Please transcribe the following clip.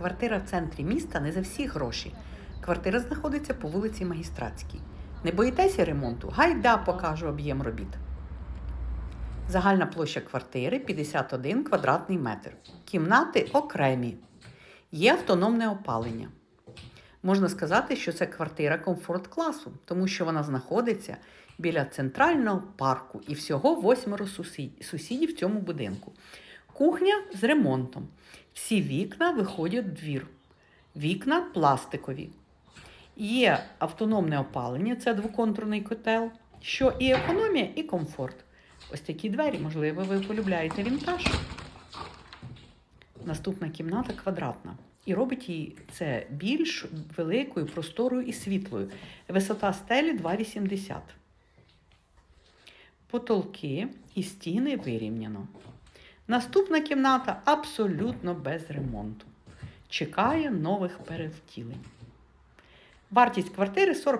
Квартира в центрі міста не за всі гроші. Квартира знаходиться по вулиці Магістратській. Не боїтеся ремонту? Гайда покажу об'єм робіт. Загальна площа квартири 51 квадратний метр. Кімнати окремі. Є автономне опалення. Можна сказати, що це квартира комфорт-класу, тому що вона знаходиться біля центрального парку і всього восьмеро сусідів в цьому будинку. Кухня з ремонтом. Всі вікна виходять в двір. Вікна пластикові. Є автономне опалення, це двоконтурний котел, що і економія, і комфорт. Ось такі двері, можливо, ви полюбляєте вінтаж. Наступна кімната квадратна. І робить її це більш великою, просторою і світлою. Висота стелі 2,80. Потолки і стіни вирівняно. Наступна кімната абсолютно без ремонту. Чекає нових перевтілень. Вартість квартири 40